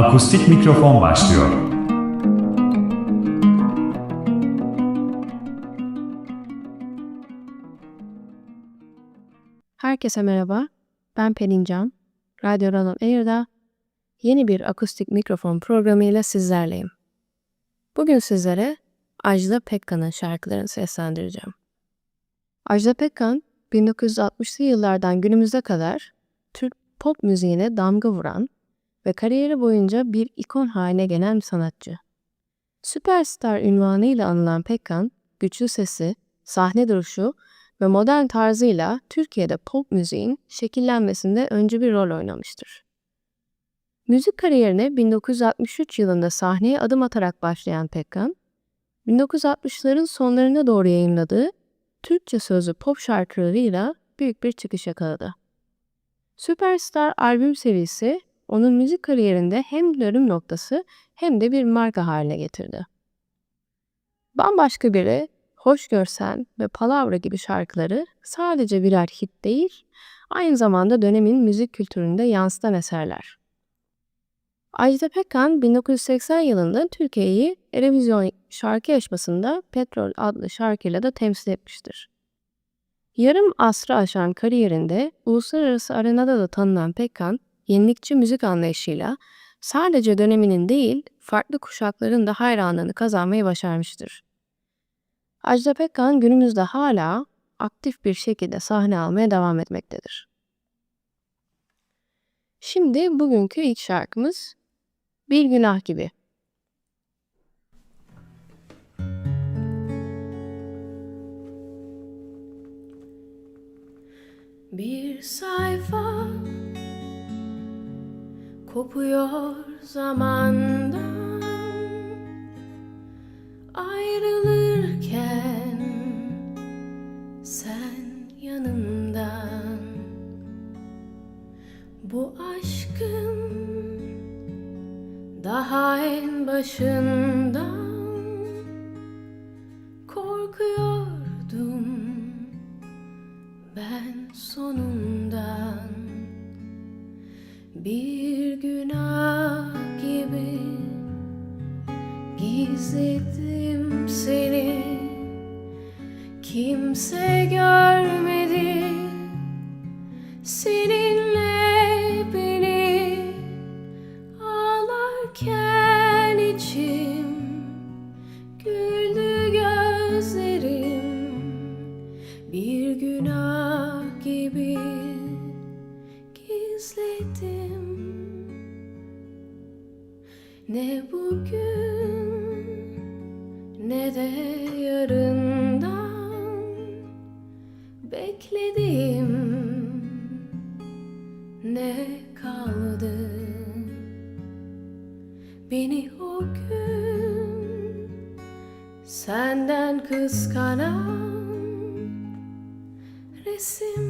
Akustik mikrofon başlıyor. Herkese merhaba. Ben Pelin Can. Radyo Random Air'da yeni bir akustik mikrofon programıyla sizlerleyim. Bugün sizlere Ajda Pekkan'ın şarkılarını seslendireceğim. Ajda Pekkan, 1960'lı yıllardan günümüze kadar Türk pop müziğine damga vuran ve kariyeri boyunca bir ikon haline gelen bir sanatçı. Süperstar ünvanıyla anılan Pekkan, güçlü sesi, sahne duruşu ve modern tarzıyla Türkiye'de pop müziğin şekillenmesinde öncü bir rol oynamıştır. Müzik kariyerine 1963 yılında sahneye adım atarak başlayan Pekkan, 1960'ların sonlarına doğru yayınladığı Türkçe sözlü pop şarkılarıyla büyük bir çıkış yakaladı. Superstar albüm serisi onun müzik kariyerinde hem dönüm noktası hem de bir marka haline getirdi. Bambaşka biri, Hoş Görsen ve Palavra gibi şarkıları sadece birer hit değil, aynı zamanda dönemin müzik kültüründe yansıtan eserler. Ajda Pekkan 1980 yılında Türkiye'yi Erevizyon şarkı yarışmasında Petrol adlı şarkıyla da temsil etmiştir. Yarım asrı aşan kariyerinde uluslararası arenada da tanınan Pekkan, yenilikçi müzik anlayışıyla sadece döneminin değil, farklı kuşakların da hayranlığını kazanmayı başarmıştır. Ajda Pekkan günümüzde hala aktif bir şekilde sahne almaya devam etmektedir. Şimdi bugünkü ilk şarkımız Bir Günah Gibi. Bir sayfa kopuyor zamandan. Ayrılırken sen yanımdan. Bu aşkın daha en başından. Korkuyordum ben sonundan bir günah gibi gizledim seni. Kimse görmedi seninle beni o gün senden kıskanan resimlerde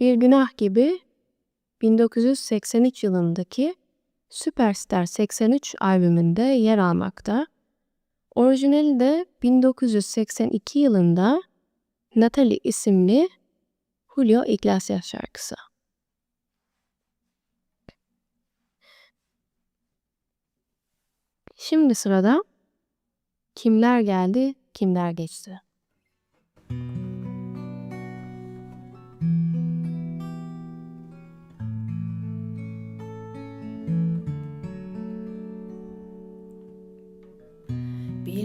Bir Günah gibi 1983 yılındaki Superstar 83 albümünde yer almakta. Orijinali de 1982 yılında Natalie isimli Julio Iglesias şarkısı. Şimdi sırada kimler geldi, kimler geçti.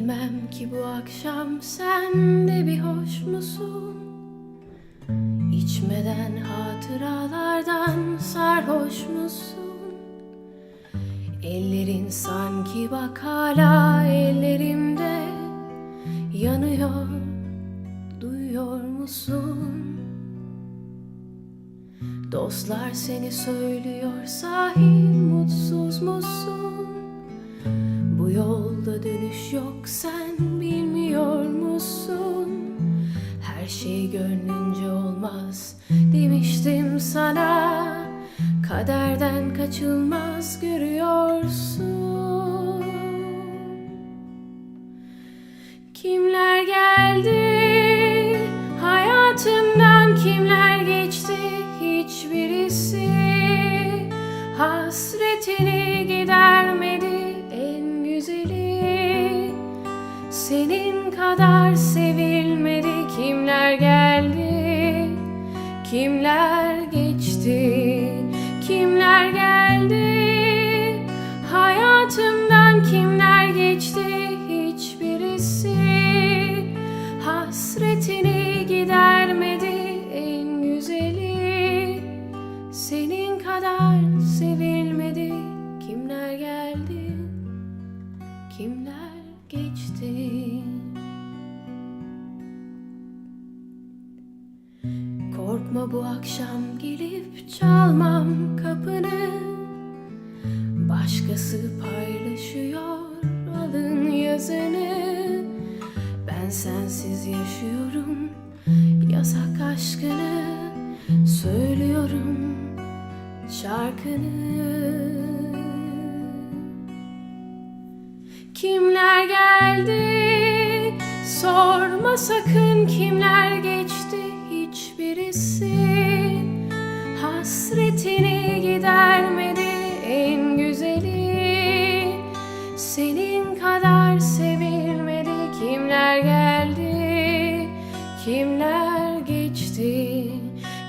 Bilmem ki bu akşam sen de bir hoş musun? İçmeden hatıralardan sarhoş musun? Ellerin sanki bak hala ellerimde yanıyor duyuyor musun? Dostlar seni söylüyor sahi mutsuz musun? Dönüş yok sen bilmiyor musun? Her şey gönlünce olmaz demiştim sana Kaderden kaçılmaz görüyorsun kadar sevilmedi. Kimler geldi? Kimler geçti? Kimler geldi Korkma bu akşam gelip çalmam kapını. Başkası paylaşıyor alın yazını. Ben sensiz yaşıyorum yasak aşkını. Söylüyorum şarkını. Kimler geldi? Sorma sakın kimler geçti Hasretini gidermedi en güzeli. Senin kadar sevilmedi kimler geldi Kimler geçti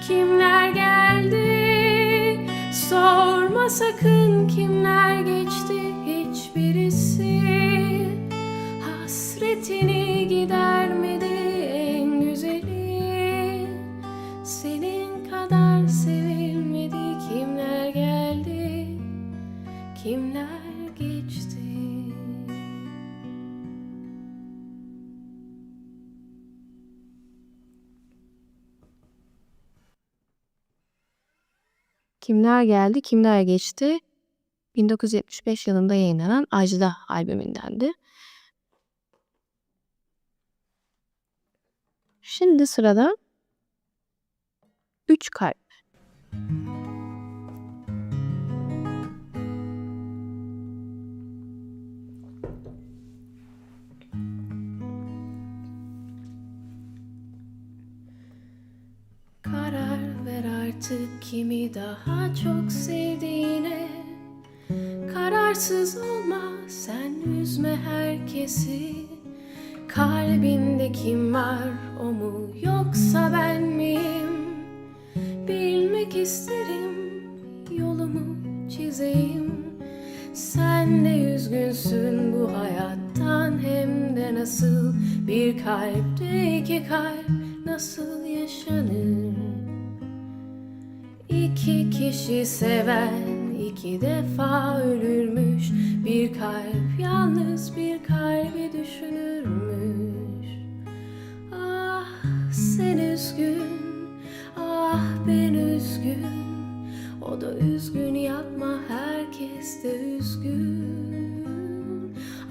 kimler geldi? Sorma sakın kimler geçti Kimler geldi, kimler geçti? 1975 yılında yayınlanan Ajda albümündendi. Şimdi sırada Üç Kalp. Karar ver artık kimi daha çok sevdiğine. Kararsız olma sen üzme herkesi. Kalbinde kim var o mu yoksa ben miyim? Bilmek isterim yolumu çizeyim. Sen de üzgünsün bu hayattan hem de nasıl? Bir kalpte iki kalp nasıl yaşanır İki kişi seven iki defa ölürmüş. Bir kalp yalnız bir kalbi düşünürmüş. Ah sen üzgün, ah ben üzgün. O da üzgün yapma herkes de üzgün.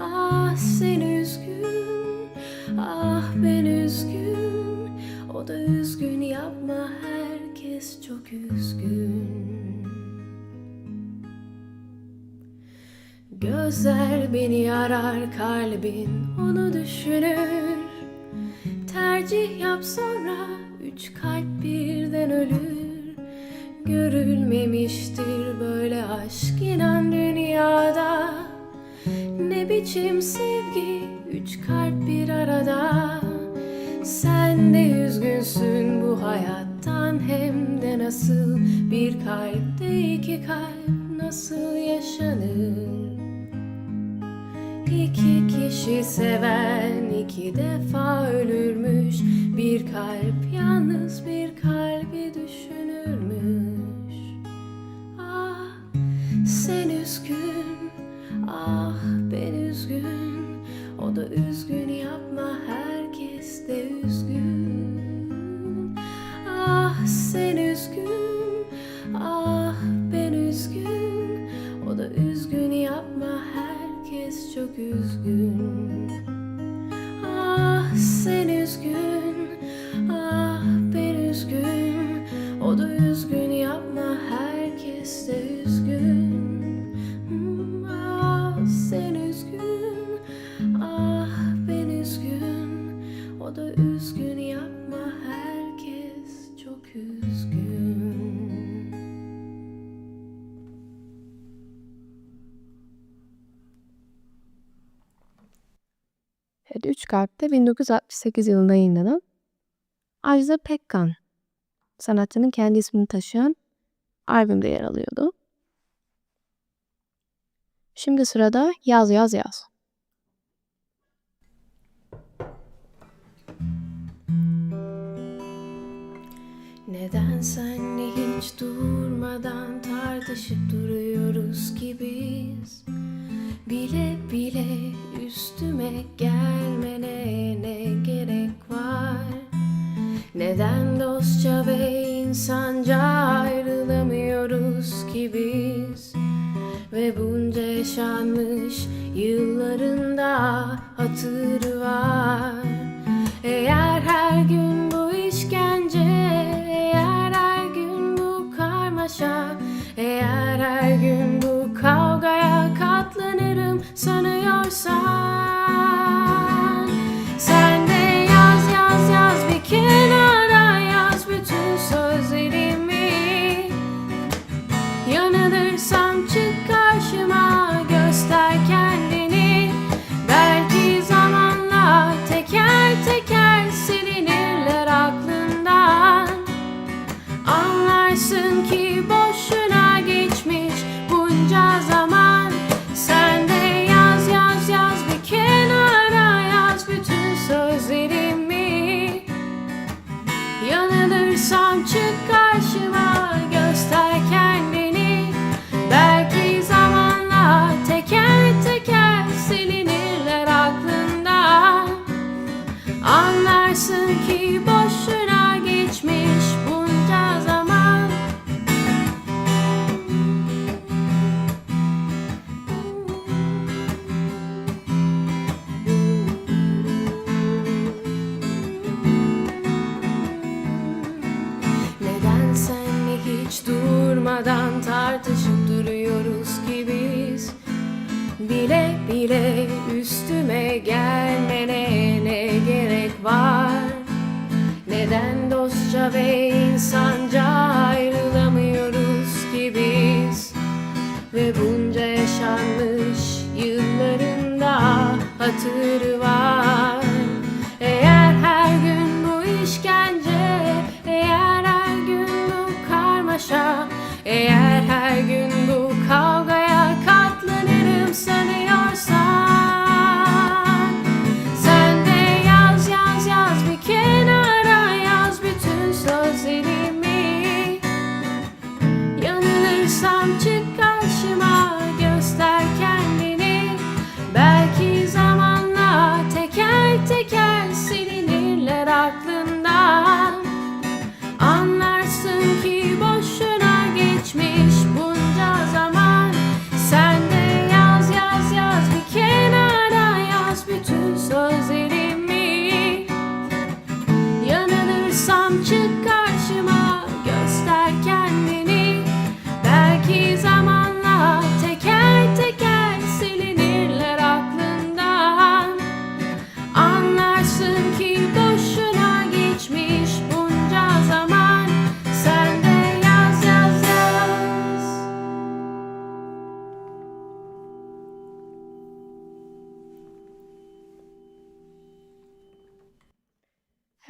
Ah sen üzgün, ah ben üzgün. O da üzgün yapma herkes çok üzgün. Gözler beni arar kalbin onu düşünür. Tercih yap sonra üç kalp birden ölür. Görülmemiştir böyle aşk inan dünyada. Ne biçim sevgi üç kalp bir arada. Sen de üzgünsün bu hayattan hem de nasıl? Bir kalpte iki kalp nasıl yaşanır? İki kişi seven iki defa ölürmüş. Bir kalp yalnız bir kalbi düşünürmüş. Ah sen üzgün ah ben üzgün. O da üzgün yapma herkes de üzgün üzgün. Ah sen üzgün. Ah ben üzgün. O da üzgün Kalp'te 1968 yılında yayınlanan Ajda Pekkan sanatçının kendi ismini taşıyan albümde yer alıyordu. Şimdi sırada Yaz Yaz Yaz. Neden senle hiç durmadan tartışıp duruyoruz ki biz Bile bile üstüme gelmene ne gerek var? Neden dostça ve insanca ayrılamıyoruz ki biz? Ve bunca yaşanmış yıllarında hatır var. Eğer her gün side. Dostça ve insanca ayrılamıyoruz ki biz. Ve bunca yaşanmış yıllarında hatır samczyka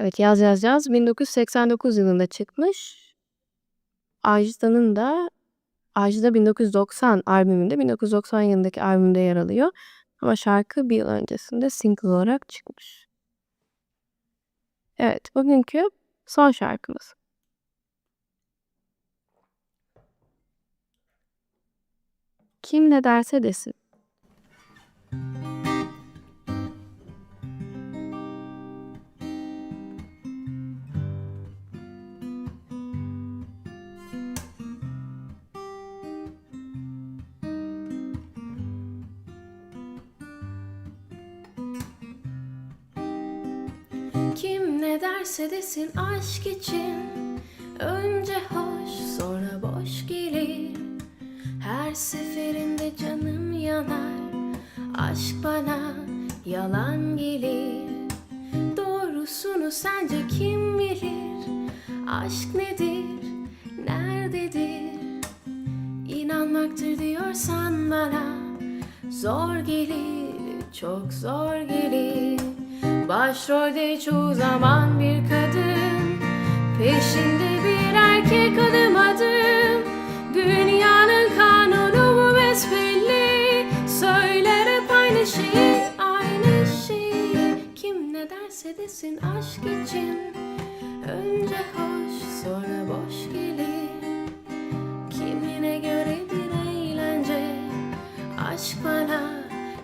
Evet Yaz Yaz Yaz 1989 yılında çıkmış. Ajda'nın da Ajda 1990 albümünde 1990 yılındaki albümde yer alıyor. Ama şarkı bir yıl öncesinde single olarak çıkmış. Evet, bugünkü son şarkımız. Kim ne derse desin. Ne derse desin aşk için. Önce hoş sonra boş gelir. Her seferinde canım yanar. Aşk bana yalan gelir. Doğrusunu sence kim bilir? Aşk nedir, nerededir? İnanmaktır diyorsan bana. Zor gelir, çok zor gelir Başrolde çoğu zaman bir kadın Peşinde bir erkek adım adım. Dünyanın kanunu bu besbelli Söyler hep aynı şeyi, aynı şeyi. Kim ne derse desin aşk için Önce hoş sonra boş gelir. Kimine göre bir eğlence Aşk bana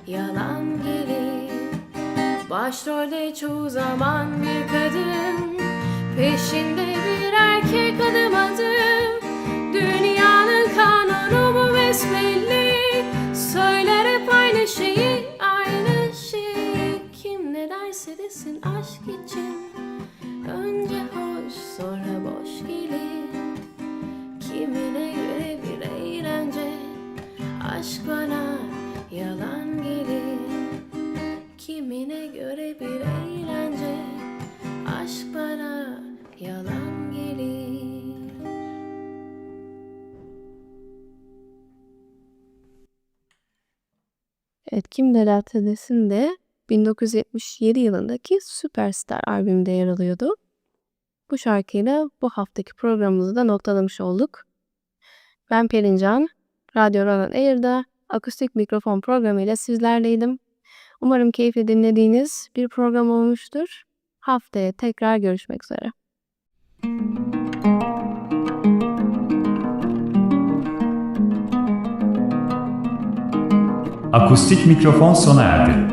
yalan gelir Başrolde çoğu zaman bir kadın Peşinde bir erkek adım adım. Dünyanın kanunu bu besbelli. Söyler hep aynı şeyi, aynı şeyi. Kim ne derse desin aşk için Evet kim desin de 1977 yılındaki Superstar albümünde yer alıyordu. Bu şarkıyla bu haftaki programımızı da noktalamış olduk. Ben Perincan, Radyo Ronan Air'da akustik mikrofon programıyla sizlerleydim. Umarım keyifle dinlediğiniz bir program olmuştur. Haftaya tekrar görüşmek üzere. Akustik mikrofon sona erdi.